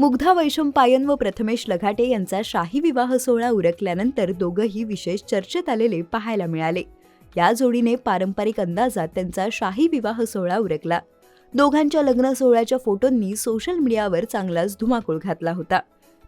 मुग्धा वैशंपायन व प्रथमेश लघाटे यांचा शाही विवाह सोहळा उरकल्यानंतर दोघंही विशेष चर्चेत आलेले पाहायला मिळाले. या जोडीने पारंपरिक अंदाजात त्यांचा शाही विवाह सोहळा उरकला. दोघांच्या लग्न सोहळ्याच्या फोटोंनी सोशल मीडियावर चांगलाच धुमाकूळ घातला होता.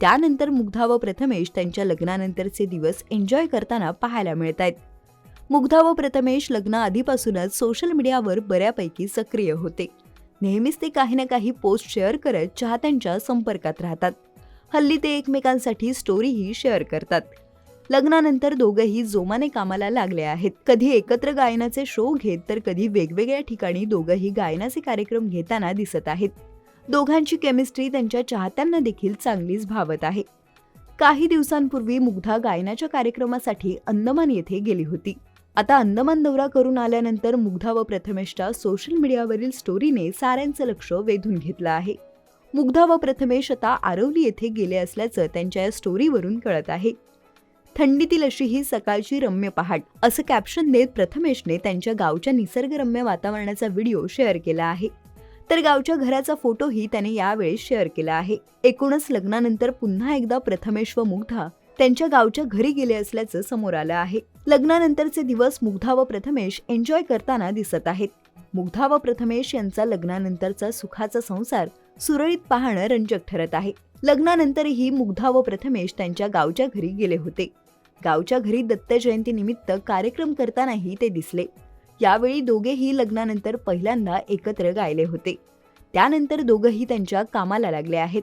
त्यानंतर मुग्धा व प्रथमेश त्यांच्या लग्नानंतरचे दिवस एन्जॉय करताना पाहायला मिळत आहेत मुग्धा व प्रथमेश लग्न आधीपासूनच सोशल मीडियावर बऱ्यापैकी सक्रिय होते. नेहमीच ते काही ना काही पोस्ट शेअर करत चाहत्यांच्या संपर्कात राहतात. हल्ली ते एकमेकांसाठी स्टोरीही शेअर करतात. लग्नानंतर दोघंही जोमाने कामाला लागले आहेत. कधी एकत्र गायनाचे शो घेत तर कधी वेगवेगळ्या ठिकाणी दोघंही गायनाचे कार्यक्रम घेताना दिसत आहेत. दोघांची केमिस्ट्री त्यांच्या चाहत्यांना देखील चांगलीच भावत आहे. काही दिवसांपूर्वी मुग्धा गायनाच्या कार्यक्रमासाठी अंदमान येथे गेली होती. आता अंदमान दौरा करून आल्यानंतर मुग्धा व प्रथमेशच्या सोशल मीडियावरील स्टोरीने साऱ्यांचं लक्ष वेधून घेतलं आहे. मुग्धा व प्रथमेश आता आरवली येथे गेले असल्याचं त्यांच्या या स्टोरीवरून कळत आहे. थंडीतील अशी ही सकाळची रम्य पहाट असं कॅप्शन देत प्रथमेशने त्यांच्या गावच्या निसर्गरम्य वातावरणाचा व्हिडिओ शेअर केला आहे. तर गावच्या घराचा फोटोही त्याने यावेळी शेअर केला आहे. एकूणच लग्नानंतर पुन्हा एकदा प्रथमेश व मुग्धा त्यांच्या गावच्या घरी गेले असल्याचं समोर आलं आहे. लग्नानंतरचे दिवस मुग्धा व प्रथमेश एन्जॉय करताना दिसत आहेत. मुग्धा व प्रथमेश यांचा लग्नानंतरचा सुखाचा संसार सुरळीत पाहणं रंजक ठरत आहे. लग्नानंतरही मुग्धा व प्रथमेश त्यांच्या गावच्या घरी गेले होते. गावच्या घरी दत्त जयंतीनिमित्त कार्यक्रम करतानाही ते दिसले. यावेळी दोघेही लग्नानंतर पहिल्यांदा एकत्र गायले होते. त्यानंतर दोघंही त्यांच्या कामाला लागले आहेत.